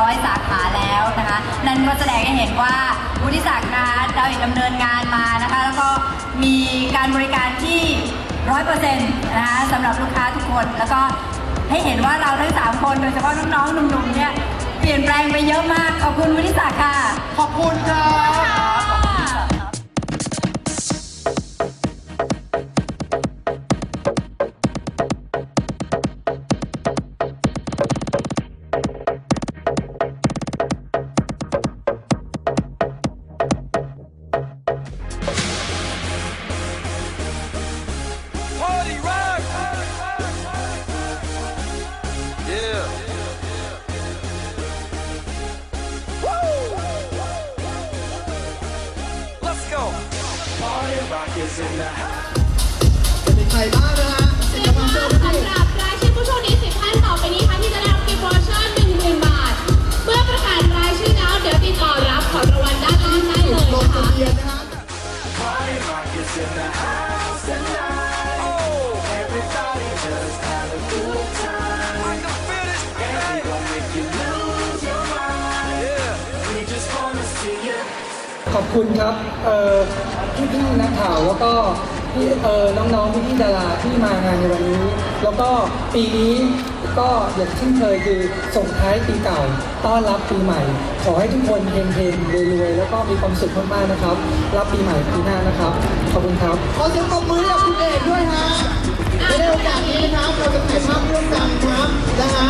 100 สาขาแล้วนะคะ นั่นก็แสดงให้เห็นว่าวุฒิศักดิ์นะคะเราดำเนินงานมานะคะ แล้วก็มีการบริการที่ร้อยเปอร์เซ็นต์นะคะสำหรับลูกค้าทุกคน แล้วก็ให้เห็นว่าเราทั้ง 3 คนโดยเฉพาะน้องๆหนุ่มๆเนี่ยเปลี่ยนแปลงไปเยอะมาก ขอบคุณวุฒิศักดิ์ค่ะ ขอบคุณค่ะ Party rock is in the house. จะมีใครบ้างนะฮะสิบกำลังเจอพี่สำหรับราย ขอบคุณครับเอ่อพี่ๆนักข่าวแล้วก็พี่เอ่อน้องๆพี่ๆดาราที่มางานในวันนี้ แล้วก็ปีนี้ก็อย่างเช่นเคยคือส่งท้ายปีเก่า ต้อนรับปีใหม่ ขอให้ทุกคนเฮงๆรวยๆแล้วก็มีความสุขมากๆนะครับ รับปีใหม่ปีหน้านะครับ ขอบคุณครับ ขอเสียงปรบมือให้กับคุณเอกด้วยฮะและในโอกาสนี้นะครับเราจะถ่ายภาพร่วมกันครับนะฮะ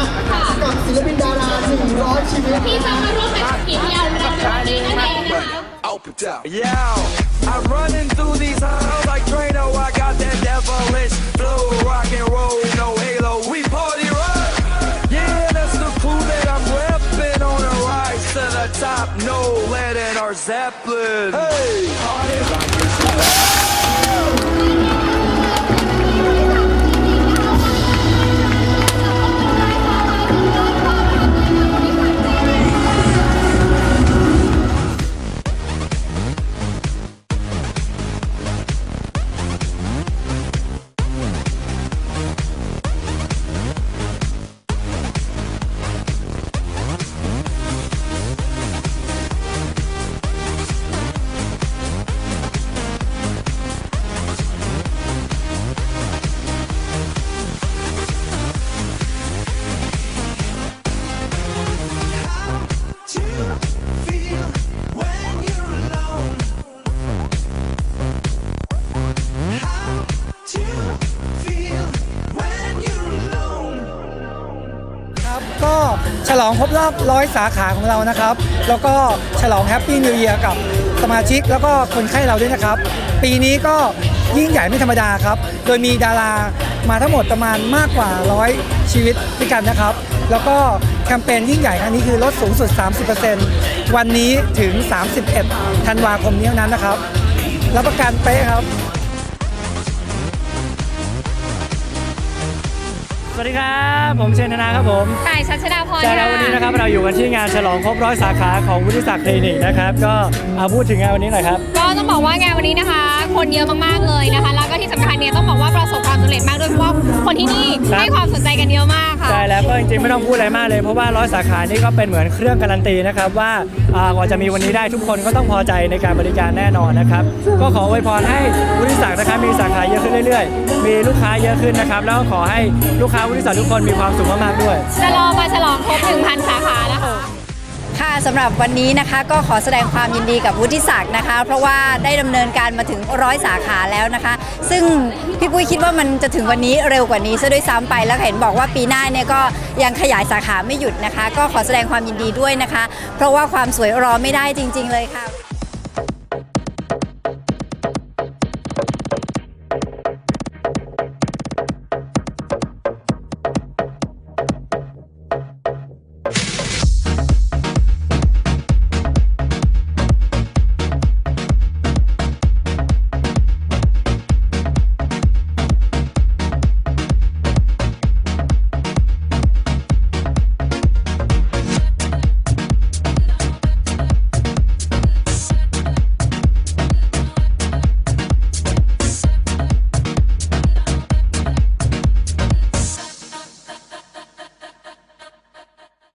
กับศิลปินดารา100ชีวิตที่จะมาร่วม help out. Yeah, I'm running through these halls like Trano. I got that devilish flow, rock and roll, no halo. We party rock. Yeah, that's the crew that I'm repping on a rise to the top. No lead in our Zeppelin. Hey. ฉลองครบรอบร้อยสาขาของเรานะครับ แล้วก็ฉลองแฮปปี้นิว e ย r กับสมาชิกแล้วก็คนไข้เราด้วยนะครับ ปีนี้ก็ยิ่งใหญ่ไม่ธรรมดาครับ โดยมีดารามาทั้งหมดประมาณมากกว่าร้อยชีวิตด้วยกันนะครับ แล้วก็แคมเปญยิ่งใหญ่ครั้งนี้คือลดสูงสุด 30%วันนี้ถึง 31 ธันวาคมนี้เท่านั้นนะครับ รับประกันเป๊ะครับ สวัสดีครับ ผมเชนธนาครับผมต่ายชัชดาพรจากเราวันนี้นะครับเราอยู่กันที่งานฉลองครบร้อยสาขาของวุฒิศักดิ์คลินิกนะครับก็เอาพูดถึงงานวันนี้หน่อยครับ ก็ต้องบอกว่างานวันนี้นะคะ คนเยอะมากๆเลยนะคะ แล้วก็ที่สำคัญเนี่ยต้องบอกว่าประสบความสำเร็จมากด้วยเพราะว่าคนที่นี่ครับ ให้ความสนใจกันเยอะมากค่ะ ใช่แล้วก็จริงๆไม่ต้องพูดอะไรมากเลยเพราะว่าร้อยสาขานี่ก็เป็นเหมือนเครื่องการันตีนะครับว่าอ่ากว่าจะมีวันนี้ได้ทุกคนก็ต้องพอใจในการบริการแน่นอนนะครับก็ขออวยพรให้วุฒิศักดิ์นะครับมีสาขาเยอะขึ้นเรื่อย ๆ มีลูกค้าเยอะขึ้นนะครับแล้วก็ขอให้ลูกค้าวุฒิศักดิ์ทุกคนมีความสุขมากๆด้วย จะรอมาฉลองครบ 1,000 สาขานะคะ ค่ะสำหรับวันนี้นะคะก็ขอแสดงความยินดีกับวุฒิศักดิ์นะคะ เพราะว่าได้ดำเนินการมาถึงร้อยสาขาแล้วนะคะ ซึ่งพี่ปุ้ยคิดว่ามันจะถึงวันนี้เร็วกว่านี้ซะด้วยซ้ำไปแล้วเห็นบอกว่าปีหน้าเนี่ยก็ยังขยายสาขาไม่หยุดนะคะ ก็ขอแสดงความยินดีด้วยนะคะ เพราะว่าความสวยรอไม่ได้จริง ๆ เลยค่ะ